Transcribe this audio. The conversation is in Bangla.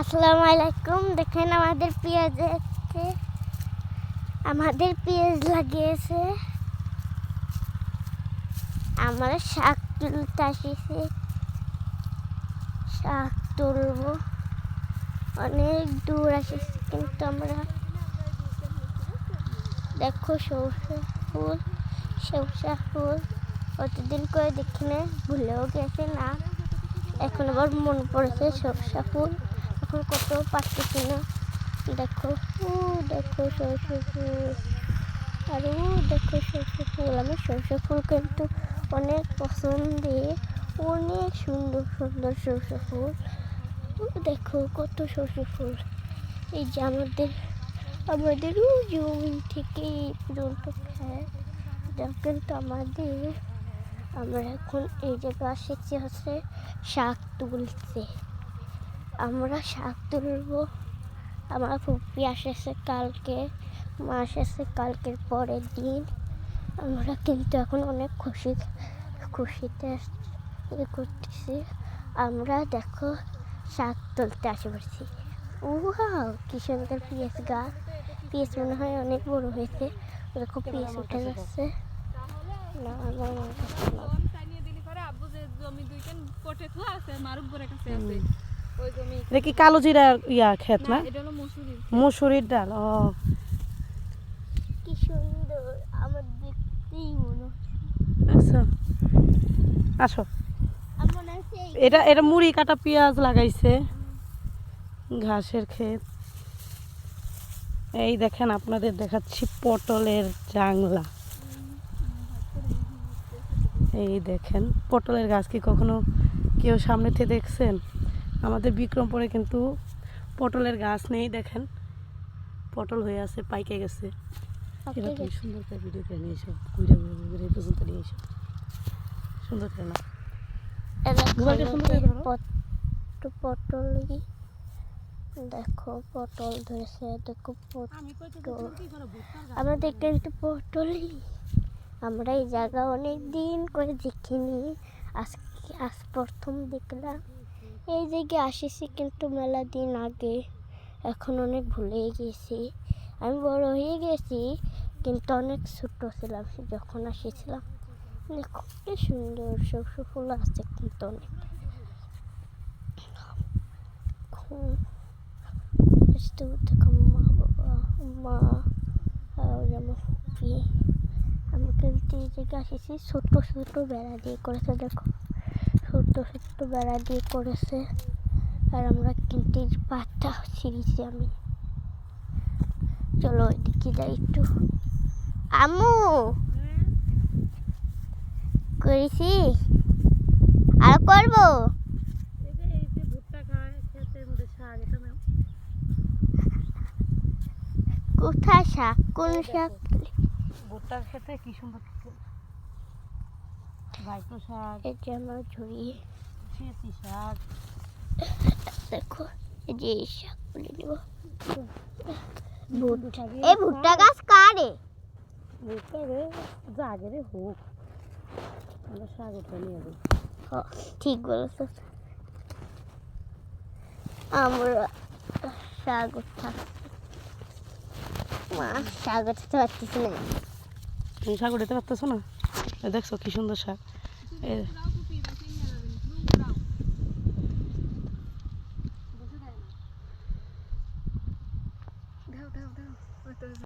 আসসালামু আলাইকুম। দেখেন আমাদের পেঁয়াজকে আমাদের পেঁয়াজ লাগিয়েছে। আমরা শাক তুলতে আসিছি। শাক তুলবো। অনেক দূর আসিছি কিন্তু আমরা দেখো সরষে ফুল সরষা ফুল। প্রতিদিন করে দেখি না ভুলেও গেছে না। এখন আবার মনে পড়েছে সরষা ফুল। এখন কত পাচ্ছি না। দেখো, ও দেখো সরষে ফুল। আর ও দেখো সরষে ফুল। আমি সরষে ফুল কিন্তু অনেক পছন্দের অনেক সুন্দর সুন্দর সরষে ফুল। দেখো কত সরষে ফুল। এই যে আমাদের আমাদের ও জমি থেকে এই পর্যন্ত খায় কিন্তু আমাদের, আমরা এখন এই জায়গায় এসেছি হচ্ছে শাক তুলতে। আমরা শাক তুলবো। আমার ফুপি আসেছে কালকে মা এসেছে কালকের পরের দিন। আমরা কিন্তু এখন অনেক খুশি খুশিতে ইয়ে করতেছি। আমরা দেখো শাক তুলতে আসে পড়ছি। উহাও কি সুন্দর পিঁয়াজ গাছ। পিএস মনে হয় অনেক বড় হয়েছে। দেখো পিঁয়াজ উঠে যাচ্ছে। না আমার মনে আব্বু যে জমি পটে থোয়া আছে কাছে আছে। এটা কি কালো জিরার ইয়া খেত না? না এটা হলো মসুরির মুসুরির ডাল ও। কি সুন্দর আমার দেখতেই মনে আচ্ছা আসো। মনে এটা এটা মুড়ি কাটা পেঁয়াজ লাগাইছে ঘাসের ক্ষেত। এই দেখেন আপনাদের দেখাচ্ছি পটলের জাংলা। এই দেখেন পটলের গাছ কি কখনো কেউ সামনে থেকে দেখছেন? আমাদের বিক্রমপুরে কিন্তু পটলের গাছ নেই দেখেন। পটল হয়ে আছে পাইকে গেছে। এবার তুমি সুন্দর করে ভিডিও করে নিয়ে এসো ঘুরে ঘুরে ঘুরে এই পর্যন্ত নিয়ে এসো। সুন্দর করে না মোবাইলটা সুন্দর করে ধরো। পটলই দেখো পটল ধরেছে দেখো পটল। আমি কইতে কি করে ভুট্টা আমাদের কিন্তু পটলই আমরা এই জায়গা অনেক দিন করে দেখিনি। আজকে আজ প্রথম দেখলাম। এই জায়গায় আসিছি কিন্তু মেলা দিন আগে। এখন অনেক ভুলে গেছি আমি বড় হয়ে গেছি, কিন্তু অনেক ছোট ছিলাম যখন আসিছিলাম খুবই সুন্দর সরষে ফুল আছে কিন্তু অনেক। মা বাবা, মা আমি কিন্তু এই জায়গায় এসেছি ছোট্ট ছোট্ট বেড়া দিয়ে করেছে, দেখো। ছোট্ট ছোট্ট বেড়া দিয়ে করেছে। আর আমরা কিন্তু যে ছিঁড়েছি আমি। চলো ওইদিকে যাই একটু। আমু করেছি? আর করব? ক্ষেতের কোথায় শাক? কোন শাক? ভুট্টার খেতে কি সুন্দর ভাইকো শাক যে আমার ঝুড়িয়ে ছিয়েছি শাক দেখো এই যে এই শাক তুলে নেব ভুট্টা এই ভুট্টা গাছ কারে? ভুট্টা রে জাগে রে হোক। আমরা শাক উঠে নিয়ে যাব। ঠিক বলেছ। আমরা শাক উঠাচ্ছি মা শাক উঠাতে পারতেছি না। তুমি শাক উঠাতে পারতেছো না? দেখছ কি সুন্দর শাক এই